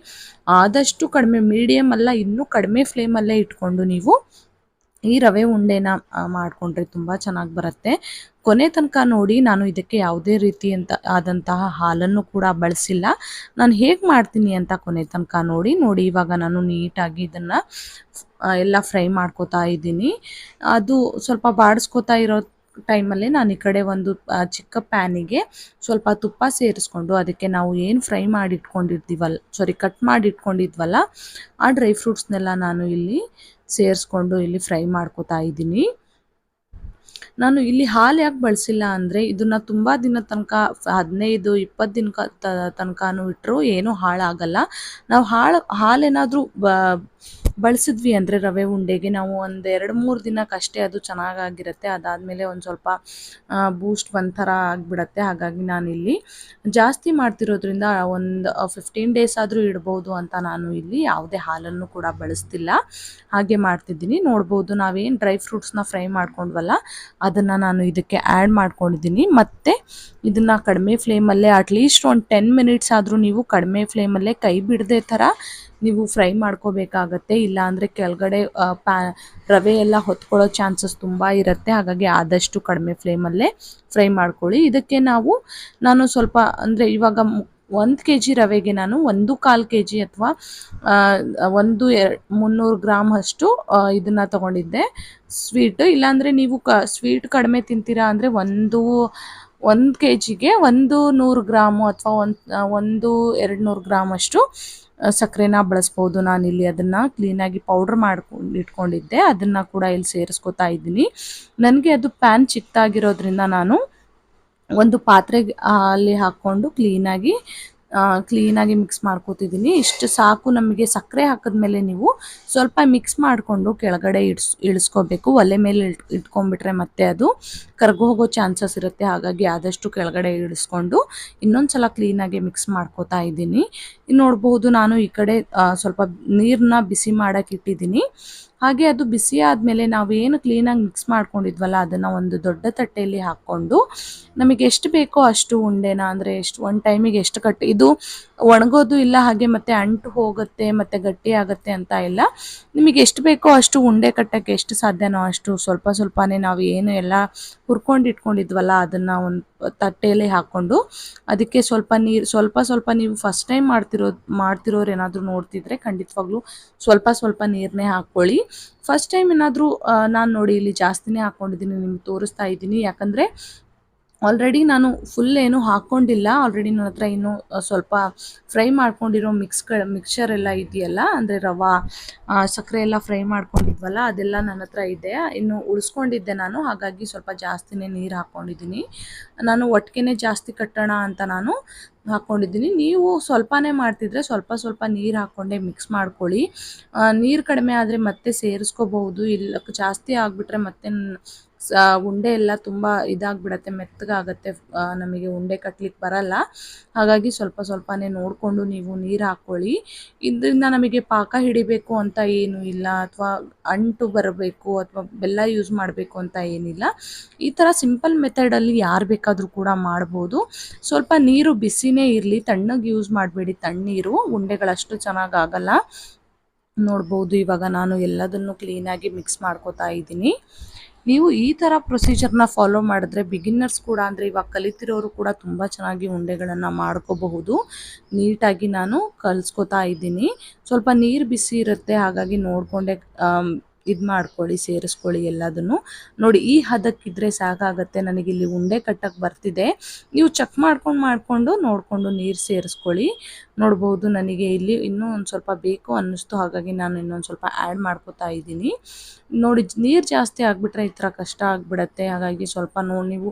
ಆದಷ್ಟು ಕಡಿಮೆ ಮೀಡಿಯಮ್ ಅಲ್ಲ, ಇನ್ನೂ ಕಡಿಮೆ ಫ್ಲೇಮಲ್ಲೇ ಇಟ್ಕೊಂಡು ನೀವು ಈ ರವೆ ಉಂಡೆನ ಮಾಡಿಕೊಂಡ್ರೆ ತುಂಬ ಚೆನ್ನಾಗಿ ಬರುತ್ತೆ. ಕೊನೆ ತನಕ ನೋಡಿ ನಾನು ಇದಕ್ಕೆ ಯಾವುದೇ ರೀತಿಯಂತ ಆದಂತಹ ಹಾಲನ್ನು ಕೂಡ ಬಳಸಿಲ್ಲ. ನಾನು ಹೇಗೆ ಮಾಡ್ತೀನಿ ಅಂತ ಕೊನೆ ತನಕ ನೋಡಿ ನೋಡಿ ಇವಾಗ ನಾನು ನೀಟಾಗಿ ಇದನ್ನು ಎಲ್ಲ ಫ್ರೈ ಮಾಡ್ಕೋತಾ ಇದ್ದೀನಿ. ಅದು ಸ್ವಲ್ಪ ಬಾಡಿಸ್ಕೋತಾ ಇರೋ ಟೈಮಲ್ಲಿ ನಾನು ಈ ಕಡೆ ಒಂದು ಚಿಕ್ಕ ಪ್ಯಾನಿಗೆ ಸ್ವಲ್ಪ ತುಪ್ಪ ಸೇರಿಸ್ಕೊಂಡು ಅದಕ್ಕೆ ನಾವು ಏನು ಫ್ರೈ ಮಾಡಿ ಇಟ್ಕೊಂಡಿರ್ತೀವಲ್ಲ ಸಾರಿ ಕಟ್ ಮಾಡಿ ಇಟ್ಕೊಂಡಿದ್ವಲ್ಲ ಆ ಡ್ರೈ ಫ್ರೂಟ್ಸ್ನೆಲ್ಲ ನಾನು ಇಲ್ಲಿ ಸೇರಿಸ್ಕೊಂಡು ಇಲ್ಲಿ ಫ್ರೈ ಮಾಡ್ಕೋತಾ ಇದ್ದೀನಿ. ನಾನು ಇಲ್ಲಿ ಹಾಲು ಯಾಕೆ ಬಳಸಿಲ್ಲ ಅಂದರೆ ಇದನ್ನು ತುಂಬ ದಿನ ತನಕ ಹದಿನೈದು, ಇಪ್ಪತ್ತು ದಿನ ತನಕನೂ ಇಟ್ಟರು ಏನೂ ಹಾಳಾಗಲ್ಲ. ನಾವು ಹಾಳು ಹಾಲೇನಾದರೂ ಬ ಬಳಸಿದ್ವಿ ಅಂದರೆ ರವೆ ಉಂಡೆಗೆ ನಾವು ಒಂದು ಎರಡು ಮೂರು ದಿನಕ್ಕಷ್ಟೇ ಅದು ಚೆನ್ನಾಗಾಗಿರುತ್ತೆ. ಅದಾದಮೇಲೆ ಒಂದು ಸ್ವಲ್ಪ ಬೂಸ್ಟ್ ಒಂಥರ ಆಗಿಬಿಡತ್ತೆ. ಹಾಗಾಗಿ ನಾನಿಲ್ಲಿ ಜಾಸ್ತಿ ಮಾಡ್ತಿರೋದ್ರಿಂದ ಒಂದು ಫಿಫ್ಟೀನ್ ಡೇಸ್ ಆದರೂ ಇಡ್ಬೋದು ಅಂತ ನಾನು ಇಲ್ಲಿ ಯಾವುದೇ ಹಾಲನ್ನು ಕೂಡ ಬಳಸ್ತಿಲ್ಲ. ಹಾಗೆ ಮಾಡ್ತಿದ್ದೀನಿ. ನೋಡ್ಬೋದು ನಾವೇನು ಡ್ರೈ ಫ್ರೂಟ್ಸ್ನ ಫ್ರೈ ಮಾಡ್ಕೊಂಡ್ವಲ್ಲ, ಅದನ್ನು ನಾನು ಇದಕ್ಕೆ ಆ್ಯಡ್ ಮಾಡ್ಕೊಂಡಿದ್ದೀನಿ. ಮತ್ತು ಇದನ್ನು ಕಡಿಮೆ ಫ್ಲೇಮಲ್ಲೇ ಅಟ್ಲೀಸ್ಟ್ ಒಂದು ಟೆನ್ ಮಿನಿಟ್ಸ್ ಆದರೂ ನೀವು ಕಡಿಮೆ ಫ್ಲೇಮಲ್ಲೇ ಕೈ ಬಿಡದೆ ಥರ ನೀವು ಫ್ರೈ ಮಾಡ್ಕೋಬೇಕಾಗತ್ತೆ ಇಲ್ಲ ಅಂದರೆ ಕೆಳಗಡೆ ಪ್ಯಾ, ರವೆ ಎಲ್ಲ ಹೊತ್ಕೊಳ್ಳೋ ಚಾನ್ಸಸ್ ತುಂಬ ಇರುತ್ತೆ. ಹಾಗಾಗಿ ಆದಷ್ಟು ಕಡಿಮೆ ಫ್ಲೇಮಲ್ಲೇ ಫ್ರೈ ಮಾಡ್ಕೊಳ್ಳಿ. ಇದಕ್ಕೆ ನಾವು, ನಾನು ಸ್ವಲ್ಪ, ಅಂದರೆ ಇವಾಗ ಒಂದು ಕೆ ಜಿ ರವೆಗೆ ನಾನು ಒಂದು ಕಾಲು ಕೆ ಜಿ ಅಥವಾ ಒಂದು ಎರಡು ಮುನ್ನೂರು ಗ್ರಾಮ್ ಅಷ್ಟು ಇದನ್ನು ತಗೊಂಡಿದ್ದೆ. ಸ್ವೀಟ್, ಇಲ್ಲಾಂದರೆ ನೀವು ಕ, ಸ್ವೀಟ್ ಕಡಿಮೆ ತಿಂತೀರಾ ಅಂದರೆ ಒಂದು ಒಂದು ಕೆ ಜಿಗೆ ಒಂದು ನೂರು ಗ್ರಾಮು ಅಥವಾ ಒಂದು ಒಂದು ಎರಡು ನೂರು ಗ್ರಾಮ್ ಅಷ್ಟು ಸಕ್ಕರೆನ ಬಳಸ್ಬೋದು. ನಾನಿಲ್ಲಿ ಅದನ್ನು ಕ್ಲೀನಾಗಿ ಪೌಡ್ರ್ ಮಾಡ್ಕೊಂಡು ಇಟ್ಕೊಂಡಿದ್ದೆ. ಅದನ್ನು ಕೂಡ ಇಲ್ಲಿ ಸೇರಿಸ್ಕೊತಾ ಇದ್ದೀನಿ. ನನಗೆ ಅದು ಪ್ಯಾನ್ ಚಿಕ್ಕದಾಗಿರೋದ್ರಿಂದ ನಾನು ಒಂದು ಪಾತ್ರೆಗೆ ಅಲ್ಲಿ ಹಾಕ್ಕೊಂಡು ಕ್ಲೀನಾಗಿ ಕ್ಲೀನಾಗಿ ಮಿಕ್ಸ್ ಮಾಡ್ಕೋತಿದ್ದೀನಿ ಇಷ್ಟು ಸಾಕು ನಮಗೆ ಸಕ್ಕರೆ ಹಾಕಿದ್ಮೇಲೆ ನೀವು ಸ್ವಲ್ಪ ಮಿಕ್ಸ್ ಮಾಡಿಕೊಂಡು ಕೆಳಗಡೆ ಇಡ್ಸ್, ಇಳಿಸ್ಕೋಬೇಕು. ಒಲೆ ಮೇಲೆ ಇಟ್ ಇಟ್ಕೊಂಡ್ಬಿಟ್ರೆ ಮತ್ತೆ ಅದು ಕರ್ಗೋಗೋ ಚಾನ್ಸಸ್ ಇರುತ್ತೆ. ಹಾಗಾಗಿ ಆದಷ್ಟು ಕೆಳಗಡೆ ಇಳಿಸ್ಕೊಂಡು ಇನ್ನೊಂದು ಸಲ ಕ್ಲೀನಾಗಿ ಮಿಕ್ಸ್ ಮಾಡ್ಕೋತಾ ಇದ್ದೀನಿ. ನೋಡ್ಬೋದು ನಾನು ಈ ಕಡೆ ಸ್ವಲ್ಪ ನೀರನ್ನ ಬಿಸಿ ಮಾಡೋಕೆ ಇಟ್ಟಿದ್ದೀನಿ. ಹಾಗೆ ಅದು ಬಿಸಿ ಆದಮೇಲೆ ನಾವೇನು ಕ್ಲೀನಾಗಿ ಮಿಕ್ಸ್ ಮಾಡ್ಕೊಂಡಿದ್ವಲ್ಲ, ಅದನ್ನು ಒಂದು ದೊಡ್ಡ ತಟ್ಟೆಯಲ್ಲಿ ಹಾಕ್ಕೊಂಡು ನಮಗೆ ಎಷ್ಟು ಬೇಕೋ ಅಷ್ಟು ಉಂಡೆನ ಅಂದರೆ ಎಷ್ಟು, ಒಂದು ಟೈಮಿಗೆ ಎಷ್ಟು ಕಟ್ಟಿ, ಇದು ಒಣಗೋದು ಇಲ್ಲ ಹಾಗೆ ಮತ್ತೆ ಅಂಟು ಹೋಗುತ್ತೆ, ಮತ್ತು ಗಟ್ಟಿ ಆಗುತ್ತೆ ಅಂತ ಇಲ್ಲ. ನಿಮಗೆ ಎಷ್ಟು ಬೇಕೋ ಅಷ್ಟು ಉಂಡೆ ಕಟ್ಟಕ್ಕೆ ಎಷ್ಟು ಸಾಧ್ಯನೋ ಅಷ್ಟು ಸ್ವಲ್ಪ ಸ್ವಲ್ಪನೇ ನಾವು ಏನು ಎಲ್ಲ ಹುರ್ಕೊಂಡು ಇಟ್ಕೊಂಡಿದ್ವಲ್ಲ, ಅದನ್ನು ಒಂದು ತಟ್ಟೆಯಲ್ಲಿ ಹಾಕ್ಕೊಂಡು ಅದಕ್ಕೆ ಸ್ವಲ್ಪ ನೀರು, ಸ್ವಲ್ಪ ಸ್ವಲ್ಪ ನೀವು ಫಸ್ಟ್ ಟೈಮ್ ಮಾಡ್ತಿರೋ, ಮಾಡ್ತಿರೋರು ಏನಾದರೂ ನೋಡ್ತಿದ್ರೆ ಖಂಡಿತವಾಗ್ಲೂ ಸ್ವಲ್ಪ ಸ್ವಲ್ಪ ನೀರನ್ನೇ ಹಾಕ್ಕೊಳ್ಳಿ. ಫಸ್ಟ್ ಟೈಮ್ ಏನಾದರೂ ನಾನು ನೋಡಿ ಇಲ್ಲಿ ಜಾಸ್ತಿನೇ ಹಾಕ್ಕೊಂಡಿದ್ದೀನಿ ನಿಮ್ಗೆ ತೋರಿಸ್ತಾ ಇದ್ದೀನಿ. ಯಾಕಂದರೆ ಆಲ್ರೆಡಿ ನಾನು ಫುಲ್ ಏನು ಹಾಕ್ಕೊಂಡಿಲ್ಲ ಆಲ್ರೆಡಿ ನನ್ನ ಹತ್ರ ಇನ್ನೂ ಸ್ವಲ್ಪ ಫ್ರೈ ಮಾಡ್ಕೊಂಡಿರೋ ಮಿಕ್ಸ್ಗಳ ಮಿಕ್ಸ್ಚರ್ ಎಲ್ಲ ಇದೆಯಲ್ಲ, ಅಂದರೆ ರವಾ ಸಕ್ಕರೆ ಎಲ್ಲ ಫ್ರೈ ಮಾಡ್ಕೊಂಡಿದ್ವಲ್ಲ, ಅದೆಲ್ಲ ನನ್ನ ಹತ್ರ ಇದೆ. ಇನ್ನು ಉಳಿಸ್ಕೊಂಡಿದ್ದೆ ನಾನು, ಹಾಗಾಗಿ ಸ್ವಲ್ಪ ಜಾಸ್ತಿನೇ ನೀರು ಹಾಕ್ಕೊಂಡಿದ್ದೀನಿ ನಾನು ಒಟ್ಟಿಗೆ ಜಾಸ್ತಿ ಕಟ್ಟೋಣ ಅಂತ ನಾನು ಹಾಕ್ಕೊಂಡಿದ್ದೀನಿ ನೀವು ಸ್ವಲ್ಪನೇ ಮಾಡ್ತಿದ್ರೆ ಸ್ವಲ್ಪ ಸ್ವಲ್ಪ ನೀರು ಹಾಕ್ಕೊಂಡೆ ಮಿಕ್ಸ್ ಮಾಡ್ಕೊಳ್ಳಿ. ನೀರು ಕಡಿಮೆ ಆದರೆ ಮತ್ತೆ ಸೇರಿಸ್ಕೋಬಹುದು, ಇಲ್ಲ, ಜಾಸ್ತಿ ಆಗಿಬಿಟ್ರೆ ಮತ್ತೆ ಉಂಡೆ ಎಲ್ಲ ತುಂಬ ಇದಾಗ್ಬಿಡತ್ತೆ, ಮೆತ್ತಗಾಗತ್ತೆ ನಮಗೆ ಉಂಡೆ ಕಟ್ಲಿಕ್ಕೆ ಬರಲ್ಲ. ಹಾಗಾಗಿ ಸ್ವಲ್ಪ ಸ್ವಲ್ಪನೇ ನೋಡಿಕೊಂಡು ನೀವು ನೀರು ಹಾಕ್ಕೊಳ್ಳಿ ಇದರಿಂದ ನಮಗೆ ಪಾಕ ಹಿಡಿಬೇಕು ಅಂತ ಏನು ಇಲ್ಲ, ಅಥವಾ ಅಂಟು ಬರಬೇಕು, ಅಥವಾ ಬೆಲ್ಲ ಯೂಸ್ ಮಾಡಬೇಕು ಅಂತ ಏನಿಲ್ಲ. ಈ ಥರ ಸಿಂಪಲ್ ಮೆಥಡಲ್ಲಿ ಯಾರು ಬೇಕಾದರೂ ಕೂಡ ಮಾಡ್ಬೋದು. ಸ್ವಲ್ಪ ನೀರು ಬಿಸಿನೇ ಇರಲಿ, ತಣ್ಣಗೆ ಯೂಸ್ ಮಾಡಬೇಡಿ ತಣ್ಣೀರು. ಉಂಡೆಗಳಷ್ಟು ಚೆನ್ನಾಗಾಗಲ್ಲ. ನೋಡ್ಬೋದು, ಇವಾಗ ನಾನು ಎಲ್ಲದನ್ನು ಕ್ಲೀನಾಗಿ ಮಿಕ್ಸ್ ಮಾಡ್ಕೋತಾ ಇದ್ದೀನಿ. ನೀವು ಈ ಥರ ಪ್ರೊಸೀಜರ್ನ ಫಾಲೋ ಮಾಡಿದ್ರೆ ಬಿಗಿನ್ನರ್ಸ್ ಕೂಡ ಅಂದರೆ ಇವಾಗ ಕಲಿತಿರೋರು ಕೂಡ ತುಂಬ ಚೆನ್ನಾಗಿ ಉಂಡೆಗಳನ್ನು ಮಾಡ್ಕೋಬಹುದು. ನೀಟಾಗಿ ನಾನು ಕಲಿಸ್ಕೊತಾ ಇದ್ದೀನಿ. ಸ್ವಲ್ಪ ನೀರು ಬಿಸಿ ಇರುತ್ತೆ, ಹಾಗಾಗಿ ನೋಡಿಕೊಂಡೆ ಇದು ಮಾಡ್ಕೊಳ್ಳಿ, ಸೇರಿಸ್ಕೊಳ್ಳಿ ಎಲ್ಲದನ್ನು. ನೋಡಿ, ಈ ಹದಕ್ಕಿದ್ರೆ ಸಾಕಾಗತ್ತೆ. ನನಗೆ ಇಲ್ಲಿ ಉಂಡೆ ಕಟ್ಟಕ್ಕೆ ಬರ್ತಿದೆ. ನೀವು ಚೆಕ್ ಮಾಡ್ಕೊಂಡು ಮಾಡಿಕೊಂಡು ನೋಡಿಕೊಂಡು ನೀರು ಸೇರಿಸ್ಕೊಳ್ಳಿ. ನೋಡ್ಬೋದು ನನಗೆ ಇಲ್ಲಿ ಇನ್ನೂ ಒಂದು ಸ್ವಲ್ಪ ಬೇಕು ಅನ್ನಿಸ್ತು. ಹಾಗಾಗಿ ನಾನು ಇನ್ನೊಂದು ಸ್ವಲ್ಪ ಆ್ಯಡ್ ಮಾಡ್ಕೋತಾ ಇದ್ದೀನಿ. ನೋಡಿ, ನೀರು ಜಾಸ್ತಿ ಆಗಿಬಿಟ್ರೆ ಈ ಥರ ಕಷ್ಟ ಆಗಿಬಿಡತ್ತೆ. ಹಾಗಾಗಿ ಸ್ವಲ್ಪ ನೋಡಿ ನೀವು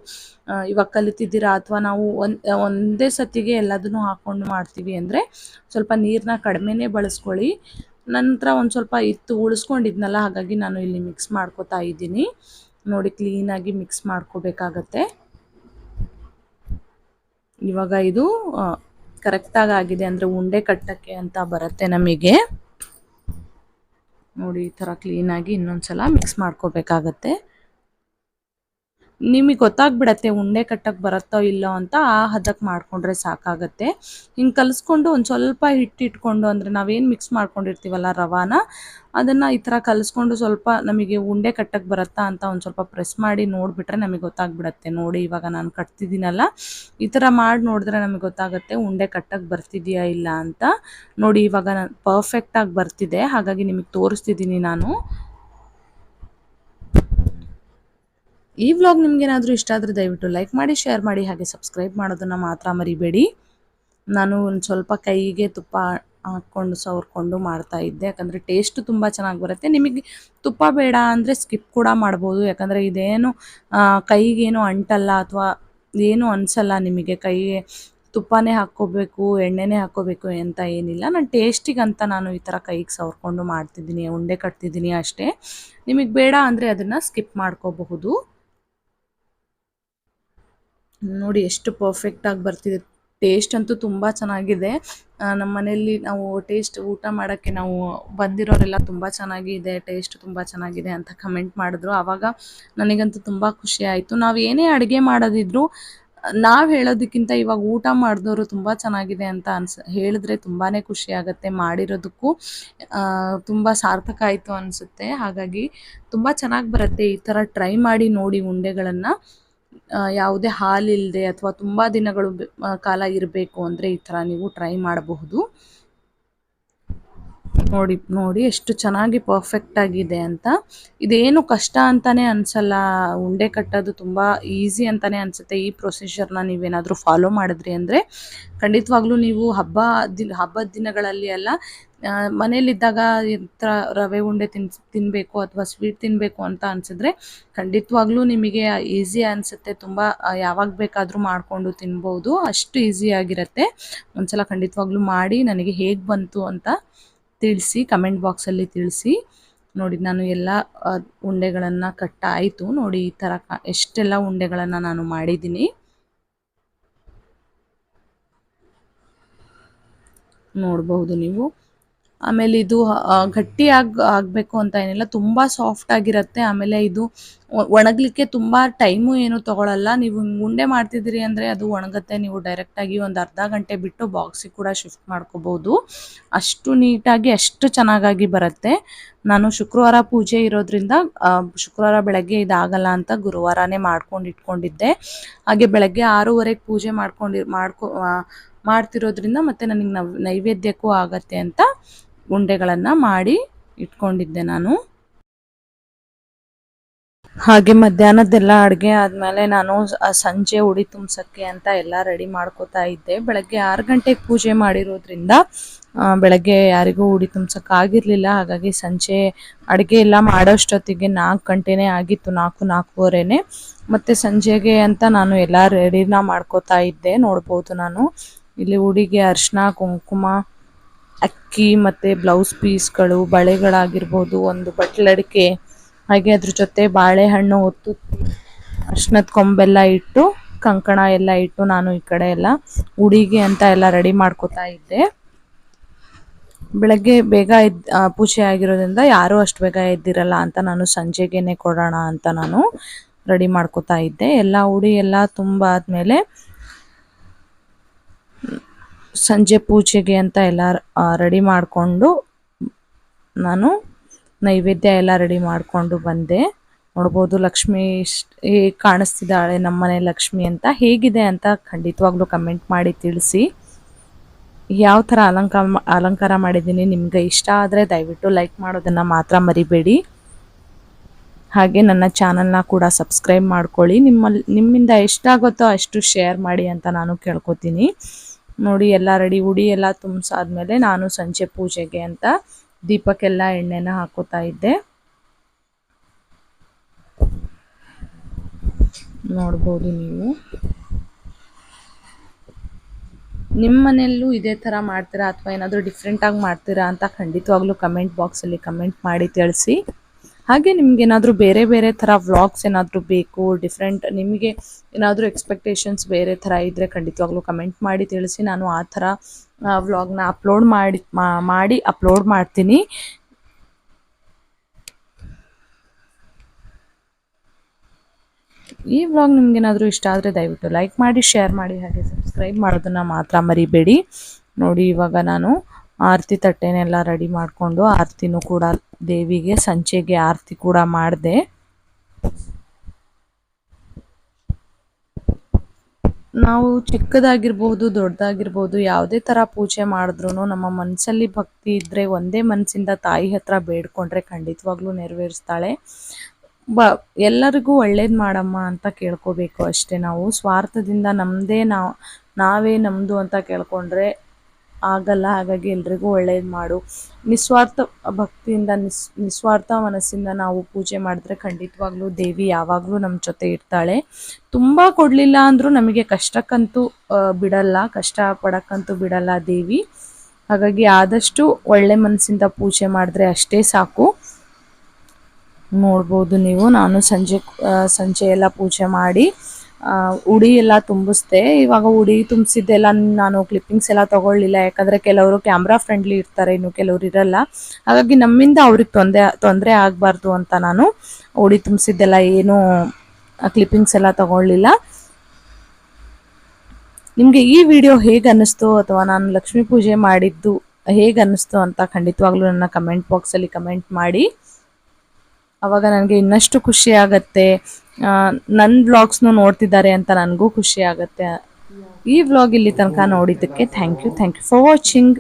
ಇವಾಗ ಕಲಿತಿದ್ದೀರಾ ಅಥವಾ ನಾವು ಒಂದು, ಒಂದೇ ಸತಿಗೆ ಎಲ್ಲದನ್ನು ಹಾಕ್ಕೊಂಡು ಮಾಡ್ತೀವಿ ಅಂದರೆ ಸ್ವಲ್ಪ ನೀರನ್ನ ಕಡಿಮೆನೇ ಬಳಸ್ಕೊಳ್ಳಿ. ನಂತರ ಒಂದು ಸ್ವಲ್ಪ ಇತ್ತು ಉಳಿಸ್ಕೊಂಡಿದ್ನಲ್ಲ, ಹಾಗಾಗಿ ನಾನು ಇಲ್ಲಿ ಮಿಕ್ಸ್ ಮಾಡ್ಕೋತಾ ಇದ್ದೀನಿ. ನೋಡಿ ಕ್ಲೀನಾಗಿ ಮಿಕ್ಸ್ ಮಾಡ್ಕೋಬೇಕಾಗತ್ತೆ. ಇವಾಗ ಇದು ಕರೆಕ್ಟಾಗಿ ಆಗಿದೆ ಅಂದರೆ ಉಂಡೆ ಕಟ್ಟಕ್ಕೆ ಅಂತ ಬರುತ್ತೆ ನಮಗೆ. ನೋಡಿ, ಈ ಥರ ಕ್ಲೀನಾಗಿ ಇನ್ನೊಂದು ಸಲ ಮಿಕ್ಸ್ ಮಾಡ್ಕೋಬೇಕಾಗತ್ತೆ. ನಿಮಗೆ ಗೊತ್ತಾಗ್ಬಿಡತ್ತೆ ಉಂಡೆ ಕಟ್ಟಕ್ಕೆ ಬರುತ್ತೋ ಇಲ್ಲೋ ಅಂತ ಆ ಹದಕ್ಕೆ ಮಾಡಿಕೊಂಡ್ರೆ ಸಾಕಾಗತ್ತೆ. ಹಿಂಗೆ ಕಲಿಸ್ಕೊಂಡು ಒಂದು ಸ್ವಲ್ಪ ಹಿಟ್ಟು ಇಟ್ಕೊಂಡು ಅಂದರೆ ನಾವೇನು ಮಿಕ್ಸ್ ಮಾಡ್ಕೊಂಡಿರ್ತೀವಲ್ಲ ರವಾನ, ಅದನ್ನು ಈ ಥರ ಕಲಿಸ್ಕೊಂಡು ಸ್ವಲ್ಪ ನಮಗೆ ಉಂಡೆ ಕಟ್ಟಕ್ಕೆ ಬರುತ್ತಾ ಅಂತ ಒಂದು ಸ್ವಲ್ಪ ಪ್ರೆಸ್ ಮಾಡಿ ನೋಡಿಬಿಟ್ರೆ ನಮಗೆ ಗೊತ್ತಾಗ್ಬಿಡತ್ತೆ. ನೋಡಿ ಇವಾಗ ನಾನು ಕಟ್ತಿದ್ದೀನಲ್ಲ, ಈ ಥರ ಮಾಡಿ ನೋಡಿದ್ರೆ ನಮಗೆ ಗೊತ್ತಾಗುತ್ತೆ ಉಂಡೆ ಕಟ್ಟಕ್ಕೆ ಬರ್ತಿದೆಯಾ ಇಲ್ಲ ಅಂತ. ನೋಡಿ ಇವಾಗ ನಾನು ಪರ್ಫೆಕ್ಟಾಗಿ ಬರ್ತಿದೆ, ಹಾಗಾಗಿ ನಿಮಗೆ ತೋರಿಸ್ತಿದ್ದೀನಿ ನಾನು. ಈ ವ್ಲಾಗ್ ನಿಮ್ಗೇನಾದರೂ ಇಷ್ಟ ಆದರೆ ದಯವಿಟ್ಟು ಲೈಕ್ ಮಾಡಿ ಶೇರ್ ಮಾಡಿ, ಹಾಗೆ ಸಬ್ಸ್ಕ್ರೈಬ್ ಮಾಡೋದನ್ನು ಮಾತ್ರ ಮರಿಬೇಡಿ. ನಾನು ಒಂದು ಸ್ವಲ್ಪ ಕೈಗೆ ತುಪ್ಪ ಹಾಕ್ಕೊಂಡು ಸವರ್ಕೊಂಡು ಮಾಡ್ತಾ ಇದ್ದೆ. ಯಾಕಂದರೆ ಟೇಸ್ಟ್ ತುಂಬ ಚೆನ್ನಾಗಿ ಬರುತ್ತೆ. ನಿಮಗೆ ತುಪ್ಪ ಬೇಡ ಅಂದರೆ ಸ್ಕಿಪ್ ಕೂಡ ಮಾಡ್ಬೋದು. ಯಾಕಂದರೆ ಇದೇನು ಕೈಗೇನು ಅಂಟಲ್ಲ ಅಥವಾ ಏನು ಅನಿಸಲ್ಲ ನಿಮಗೆ. ಕೈಗೆ ತುಪ್ಪನೇ ಹಾಕ್ಕೋಬೇಕು, ಎಣ್ಣೆನೇ ಹಾಕ್ಕೋಬೇಕು ಅಂತ ಏನಿಲ್ಲ. ನಾನು ಟೇಸ್ಟಿಗಂತ ನಾನು ಈ ಥರ ಕೈಗೆ ಸವರ್ಕೊಂಡು ಮಾಡ್ತಿದ್ದೀನಿ, ಉಂಡೆ ಕಟ್ತಿದ್ದೀನಿ ಅಷ್ಟೇ. ನಿಮಗೆ ಬೇಡ ಅಂದರೆ ಅದನ್ನು ಸ್ಕಿಪ್ ಮಾಡ್ಕೋಬಹುದು. ನೋಡಿ ಎಷ್ಟು ಪರ್ಫೆಕ್ಟಾಗಿ ಬರ್ತಿದೆ. ಟೇಸ್ಟ್ ಅಂತೂ ತುಂಬ ಚೆನ್ನಾಗಿದೆ. ನಮ್ಮ ಮನೆಯಲ್ಲಿ ನಾವು ಟೇಸ್ಟ್ ಊಟ ಮಾಡೋಕ್ಕೆ ನಾವು ಬಂದಿರೋರೆಲ್ಲ ತುಂಬ ಚೆನ್ನಾಗಿದೆ ಟೇಸ್ಟ್ ತುಂಬ ಚೆನ್ನಾಗಿದೆ ಅಂತ ಕಮೆಂಟ್ ಮಾಡಿದ್ರು. ಆವಾಗ ನನಗಂತೂ ತುಂಬ ಖುಷಿ ಆಯಿತು. ನಾವು ಏನೇ ಅಡುಗೆ ಮಾಡೋದಿದ್ರು, ನಾವು ಹೇಳೋದಕ್ಕಿಂತ ಇವಾಗ ಊಟ ಮಾಡಿದವರು ತುಂಬ ಚೆನ್ನಾಗಿದೆ ಅಂತ ಅನ್ಸ, ಹೇಳಿದ್ರೆ ತುಂಬಾ ಖುಷಿ ಆಗುತ್ತೆ ಮಾಡಿರೋದಕ್ಕೂ. ತುಂಬ ಸಾರ್ಥಕ ಆಯಿತು ಅನಿಸುತ್ತೆ. ಹಾಗಾಗಿ ತುಂಬ ಚೆನ್ನಾಗಿ ಬರುತ್ತೆ ಈ ಥರ ಟ್ರೈ ಮಾಡಿ ನೋಡಿ ಉಂಡೆಗಳನ್ನು. ಯಾವುದೇ ಹಾಲಿಲ್ಲದೆ ಅಥವಾ ತುಂಬ ದಿನಗಳು ಕಾಲ ಇರಬೇಕು ಅಂದರೆ ಈ ಥರ ನೀವು ಟ್ರೈ ಮಾಡಬಹುದು. ನೋಡಿ ನೋಡಿ ಎಷ್ಟು ಚೆನ್ನಾಗಿ ಪರ್ಫೆಕ್ಟ್ ಆಗಿದೆ ಅಂತ. ಇದೇನು ಕಷ್ಟ ಅಂತಾನೆ ಅನ್ಸಲ್ಲ. ಉಂಡೆ ಕಟ್ಟೋದು ತುಂಬ ಈಸಿ ಅಂತಾನೆ ಅನ್ಸುತ್ತೆ. ಈ ಪ್ರೊಸೀಜರ್ನ ನೀವೇನಾದರೂ ಫಾಲೋ ಮಾಡಿದ್ರಿ ಅಂದರೆ ಖಂಡಿತವಾಗ್ಲೂ ನೀವು ಹಬ್ಬ ದಿನ, ಹಬ್ಬದ ದಿನಗಳಲ್ಲಿ ಎಲ್ಲ ಮನೇಲಿದ್ದಾಗ ಈ ಥರ ರವೆ ಉಂಡೆ ತಿನ್ ತಿನ್ನಬೇಕು ಅಥವಾ ಸ್ವೀಟ್ ತಿನ್ನಬೇಕು ಅಂತ ಅನ್ಸಿದ್ರೆ ಖಂಡಿತವಾಗ್ಲೂ ನಿಮಗೆ ಈಸಿ ಅನಿಸುತ್ತೆ. ತುಂಬ ಯಾವಾಗ ಬೇಕಾದರೂ ಮಾಡಿಕೊಂಡು ತಿನ್ಬೋದು. ಅಷ್ಟು ಈಸಿಯಾಗಿರುತ್ತೆ ಒಂದ್ಸಲ ಖಂಡಿತವಾಗ್ಲೂ ಮಾಡಿ ನನಗೆ ಹೇಗೆ ಬಂತು ಅಂತ ತಿಳಿಸಿ, ಕಮೆಂಟ್ ಬಾಕ್ಸಲ್ಲಿ ತಿಳಿಸಿ. ನೋಡಿ, ನಾನು ಎಲ್ಲ ಉಂಡೆಗಳನ್ನು ಕಟ್ಟಾಯಿತು ನೋಡಿ, ಈ ಥರ ಎಷ್ಟೆಲ್ಲ ಉಂಡೆಗಳನ್ನು ನಾನು ಮಾಡಿದ್ದೀನಿ. ನೋಡಬಹುದು ನೀವು. ಆಮೇಲೆ ಇದು ಗಟ್ಟಿ ಗಟ್ಟಿಯಾಗಿ ಆಗಬೇಕು ಅಂತ ಏನಿಲ್ಲ, ತುಂಬ ಸಾಫ್ಟ್ ಆಗಿರುತ್ತೆ. ಆಮೇಲೆ ಇದು ಒಣಗಲಿಕ್ಕೆ ತುಂಬ ಟೈಮು ಏನು ತೊಗೊಳಲ್ಲ. ನೀವು ಉಂಡೆ ಮಾಡ್ತಿದ್ದೀರಿ ಅಂದರೆ ಅದು ಒಣಗುತ್ತೆ. ನೀವು ಡೈರೆಕ್ಟಾಗಿ ಒಂದು ಅರ್ಧ ಗಂಟೆ ಬಿಟ್ಟು ಬಾಕ್ಸಿಗೆ ಕೂಡ ಶಿಫ್ಟ್ ಮಾಡ್ಕೋಬೋದು. ಅಷ್ಟು ನೀಟಾಗಿ, ಅಷ್ಟು ಚೆನ್ನಾಗಾಗಿ ಬರುತ್ತೆ. ನಾನು ಶುಕ್ರವಾರ ಪೂಜೆ ಇರೋದ್ರಿಂದ ಶುಕ್ರವಾರ ಬೆಳಗ್ಗೆ ಇದಾಗಲ್ಲ ಅಂತ ಗುರುವಾರನೇ ಮಾಡ್ಕೊಂಡು ಇಟ್ಕೊಂಡಿದ್ದೆ. ಹಾಗೆ ಬೆಳಗ್ಗೆ ಆರೂವರೆಗೆ ಪೂಜೆ ಮಾಡ್ಕೊಂಡು ಮಾಡ್ಕೊ ಮಾಡ್ತಿರೋದ್ರಿಂದ ಮತ್ತೆ ನನಗೆ ನೈವೇದ್ಯಕ್ಕೂ ಆಗತ್ತೆ ಅಂತ ಉಂಡೆಗಳನ್ನು ಮಾಡಿ ಇಟ್ಕೊಂಡಿದ್ದೆ ನಾನು. ಹಾಗೆ ಮಧ್ಯಾಹ್ನದ್ದೆಲ್ಲ ಅಡುಗೆ ಆದಮೇಲೆ ನಾನು ಸಂಜೆ ಉಡಿ ತುಂಬಿಸೋಕ್ಕೆ ಅಂತ ಎಲ್ಲ ರೆಡಿ ಮಾಡ್ಕೋತಾ ಇದ್ದೆ. ಬೆಳಗ್ಗೆ ಆರು ಗಂಟೆಗೆ ಪೂಜೆ ಮಾಡಿರೋದ್ರಿಂದ ಬೆಳಗ್ಗೆ ಯಾರಿಗೂ ಉಡಿ ತುಂಬಿಸೋಕ್ಕಾಗಿರಲಿಲ್ಲ ಹಾಗಾಗಿ ಸಂಜೆ ಅಡುಗೆ ಎಲ್ಲ ಮಾಡೋಷ್ಟೊತ್ತಿಗೆ ನಾಲ್ಕು ಗಂಟೆನೇ ಆಗಿತ್ತು, ನಾಲ್ಕು, ನಾಲ್ಕೂವರೆನೇ. ಮತ್ತು ಸಂಜೆಗೆ ಅಂತ ನಾನು ಎಲ್ಲ ರೆಡಿನ ಮಾಡ್ಕೋತಾ ಇದ್ದೆ, ನೋಡ್ಬೋದು ನಾನು. ಇಲ್ಲಿ ಉಡಿಗೆ ಅರ್ಶಿನ, ಕುಂಕುಮ ಅಕ್ಕಿ ಮತ್ತೆ ಬ್ಲೌಸ್ ಪೀಸ್ಗಳು ಬಳೆಗಳಾಗಿರ್ಬೋದು, ಒಂದು ಬಟ್ಲಡಿಕೆ ಹಾಗೆ ಅದ್ರ ಜೊತೆ ಬಾಳೆಹಣ್ಣು ಹೊತ್ತು ಅರ್ಶನದ ಕೊಂಬೆಲ್ಲ ಇಟ್ಟು, ಕಂಕಣ ಎಲ್ಲ ಇಟ್ಟು ನಾನು ಈ ಕಡೆ ಎಲ್ಲ ಉಡಿಗೆ ಅಂತ ಎಲ್ಲ ರೆಡಿ ಮಾಡ್ಕೋತಾ ಇದ್ದೆ. ಬೆಳಗ್ಗೆ ಬೇಗ ಎದ್ ಪೂಜೆ ಆಗಿರೋದ್ರಿಂದ ಯಾರೂ ಅಷ್ಟು ಬೇಗ ಎದ್ದಿರಲ್ಲ ಅಂತ ನಾನು ಸಂಜೆಗೇನೆ ಕೊಡೋಣ ಅಂತ ನಾನು ರೆಡಿ ಮಾಡ್ಕೋತಾ ಇದ್ದೆ. ಎಲ್ಲ ಉಡಿ ಎಲ್ಲ ತುಂಬ ಆದಮೇಲೆ ಸಂಜೆ ಪೂಜೆಗೆ ಅಂತ ಎಲ್ಲ ರೆಡಿ ಮಾಡಿಕೊಂಡು ನಾನು ನೈವೇದ್ಯ ಎಲ್ಲ ರೆಡಿ ಮಾಡಿಕೊಂಡು ಬಂದೆ. ನೋಡ್ಬೋದು ಲಕ್ಷ್ಮಿ ಹೇಗೆ ಕಾಣಿಸ್ತಿದ್ದಾಳೆ ನಮ್ಮನೆ ಲಕ್ಷ್ಮಿ ಅಂತ. ಹೇಗಿದೆ ಅಂತ ಖಂಡಿತವಾಗ್ಲೂ ಕಮೆಂಟ್ ಮಾಡಿ ತಿಳಿಸಿ. ಯಾವ ಥರ ಅಲಂಕಾರ ಅಲಂಕಾರ ಮಾಡಿದ್ದೀನಿ ನಿಮಗೆ ಇಷ್ಟ ಆದರೆ ದಯವಿಟ್ಟು ಲೈಕ್ ಮಾಡೋದನ್ನು ಮಾತ್ರ ಮರಿಬೇಡಿ. ಹಾಗೆ ನನ್ನ ಚಾನಲ್ನ ಕೂಡ ಸಬ್ಸ್ಕ್ರೈಬ್ ಮಾಡ್ಕೊಳ್ಳಿ. ನಿಮ್ಮಲ್ಲಿ ನಿಮ್ಮಿಂದ ಎಷ್ಟಾಗುತ್ತೋ ಅಷ್ಟು ಶೇರ್ ಮಾಡಿ ಅಂತ ನಾನು ಕೇಳ್ಕೊತೀನಿ. ನೋಡಿ, ಎಲ್ಲ ರೆಡಿ. ಉಡಿ ಎಲ್ಲ ತುಂಬಿಸಾದ್ಮೇಲೆ ನಾನು ಸಂಜೆ ಪೂಜೆಗೆ ಅಂತ ದೀಪಕ್ಕೆಲ್ಲ ಎಣ್ಣೆನ ಹಾಕೋತಾ ಇದ್ದೆ. ನೋಡ್ಬೋದು ನೀವು. ನಿಮ್ಮ ಮನೆಯಲ್ಲೂ ಇದೇ ಥರ ಮಾಡ್ತೀರಾ ಅಥವಾ ಏನಾದರೂ ಡಿಫ್ರೆಂಟಾಗಿ ಮಾಡ್ತೀರಾ ಅಂತ ಖಂಡಿತವಾಗ್ಲೂ ಕಮೆಂಟ್ ಬಾಕ್ಸಲ್ಲಿ ಕಮೆಂಟ್ ಮಾಡಿ ತಿಳಿಸಿ. ಹಾಗೆ ನಿಮ್ಗೆ ಏನಾದರೂ ಬೇರೆ ಬೇರೆ ಥರ ವ್ಲಾಗ್ಸ್ ಏನಾದರೂ ಬೇಕು ಡಿಫ್ರೆಂಟ್ ನಿಮಗೆ ಏನಾದರೂ ಎಕ್ಸ್ಪೆಕ್ಟೇಷನ್ಸ್ ಬೇರೆ ಥರ ಇದ್ದರೆ ಖಂಡಿತವಾಗ್ಲೂ ಕಮೆಂಟ್ ಮಾಡಿ ತಿಳಿಸಿ. ನಾನು ಆ ಥರ ವ್ಲಾಗ್ನ ಅಪ್ಲೋಡ್ ಮಾಡಿ ಮಾಡಿ ಅಪ್ಲೋಡ್ ಮಾಡ್ತೀನಿ. ಈ ವ್ಲಾಗ್ ನಿಮ್ಗೇನಾದರೂ ಇಷ್ಟ ಆದರೆ ದಯವಿಟ್ಟು ಲೈಕ್ ಮಾಡಿ ಶೇರ್ ಮಾಡಿ, ಹಾಗೆ ಸಬ್ಸ್ಕ್ರೈಬ್ ಮಾಡೋದನ್ನು ಮಾತ್ರ ಮರಿಬೇಡಿ. ನೋಡಿ ಇವಾಗ ನಾನು ಆರತಿ ತಟ್ಟೆನೆಲ್ಲ ರೆಡಿ ಮಾಡಿಕೊಂಡು ಆರತಿನೂ ಕೂಡ ದೇವಿಗೆ ಸಂಚೆಗೆ ಆರತಿ ಕೂಡ ಮಾಡಿದೆ. ನಾವು ಚಿಕ್ಕದಾಗಿರ್ಬೋದು ದೊಡ್ಡದಾಗಿರ್ಬೋದು ಯಾವುದೇ ಥರ ಪೂಜೆ ಮಾಡಿದ್ರೂ ನಮ್ಮ ಮನಸ್ಸಲ್ಲಿ ಭಕ್ತಿ ಇದ್ದರೆ ಒಂದೇ ಮನಸ್ಸಿಂದ ತಾಯಿ ಹತ್ರ ಬೇಡ್ಕೊಂಡ್ರೆ ಖಂಡಿತವಾಗ್ಲೂ ನೆರವೇರಿಸ್ತಾಳೆ. ಬ, ಎಲ್ಲರಿಗೂ ಒಳ್ಳೇದು ಮಾಡಮ್ಮ ಅಂತ ಕೇಳ್ಕೋಬೇಕು ಅಷ್ಟೇ ನಾವು. ಸ್ವಾರ್ಥದಿಂದ ನಮ್ಮದೇ ನಾವು, ನಾವೇ ನಮ್ಮದು ಅಂತ ಕೇಳ್ಕೊಂಡ್ರೆ ಆಗಲ್ಲ, ಹಾಗಾಗಿ ಎಲ್ರಿಗೂ ಒಳ್ಳೇದು ಮಾಡು. ನಿಸ್ವಾರ್ಥ ಭಕ್ತಿಯಿಂದ, ನಿಸ್, ನಿಸ್ವಾರ್ಥ ಮನಸ್ಸಿಂದ ನಾವು ಪೂಜೆ ಮಾಡಿದ್ರೆ ಖಂಡಿತವಾಗ್ಲೂ ದೇವಿ ಯಾವಾಗಲೂ ನಮ್ಮ ಜೊತೆ ಇರ್ತಾಳೆ. ತುಂಬ ಕೊಡಲಿಲ್ಲ ಅಂದರೂ ನಮಗೆ ಕಷ್ಟಕ್ಕಂತೂ ಬಿಡಲ್ಲ ಕಷ್ಟ ಪಡಕ್ಕಂತೂ ಬಿಡಲ್ಲ ದೇವಿ. ಹಾಗಾಗಿ ಆದಷ್ಟು ಒಳ್ಳೆ ಮನಸ್ಸಿಂದ ಪೂಜೆ ಮಾಡಿದ್ರೆ ಅಷ್ಟೇ ಸಾಕು. ನೋಡ್ಬೋದು ನೀವು. ನಾನು ಸಂಜೆ ಸಂಜೆ ಎಲ್ಲ ಪೂಜೆ ಮಾಡಿ ಉಡಿ ಎಲ್ಲ ತುಂಬಿಸ್ದೆ. ಇವಾಗ ಉಡಿ ತುಂಬಿಸಿದ್ದೆಲ್ಲ ನಾನು ಕ್ಲಿಪ್ಪಿಂಗ್ಸ್ ಎಲ್ಲ ತಗೊಳ್ಳಿಲ್ಲ. ಯಾಕಂದರೆ ಕೆಲವರು ಕ್ಯಾಮ್ರಾ ಫ್ರೆಂಡ್ಲಿ ಇರ್ತಾರೆ, ಇನ್ನು ಕೆಲವರು ಇರಲ್ಲ. ಹಾಗಾಗಿ ನಮ್ಮಿಂದ ಅವ್ರಿಗೆ ತೊಂದರೆ ತೊಂದರೆ ಆಗಬಾರ್ದು ಅಂತ ನಾನು ಉಡಿ ತುಂಬಿಸಿದ್ದೆಲ್ಲ ಏನು ಕ್ಲಿಪ್ಪಿಂಗ್ಸ್ ಎಲ್ಲ ತಗೊಳ್ಳಿಲ್ಲ. ನಿಮಗೆ ಈ ವಿಡಿಯೋ ಹೇಗೆ ಅನ್ನಿಸ್ತು? ಅಥವಾ ನಾನು ಲಕ್ಷ್ಮೀ ಪೂಜೆ ಮಾಡಿದ್ದು ಹೇಗೆ ಅನ್ನಿಸ್ತು ಅಂತ ಖಂಡಿತವಾಗ್ಲೂ ನನ್ನ ಕಮೆಂಟ್ ಬಾಕ್ಸಲ್ಲಿ ಕಮೆಂಟ್ ಮಾಡಿ. ಅವಾಗ ನನಗೆ ಇನ್ನಷ್ಟು ಖುಷಿ ಆಗತ್ತೆ. ನನ್ನ ಬ್ಲಾಗ್ಸ್ನು ನೋಡ್ತಿದ್ದಾರೆ ಅಂತ ನನಗೂ ಖುಷಿ ಆಗುತ್ತೆ. ಈ ವ್ಲಾಗ್ ಇಲ್ಲಿ ತನಕ ನೋಡಿದ್ದಕ್ಕೆ thank you thank you for watching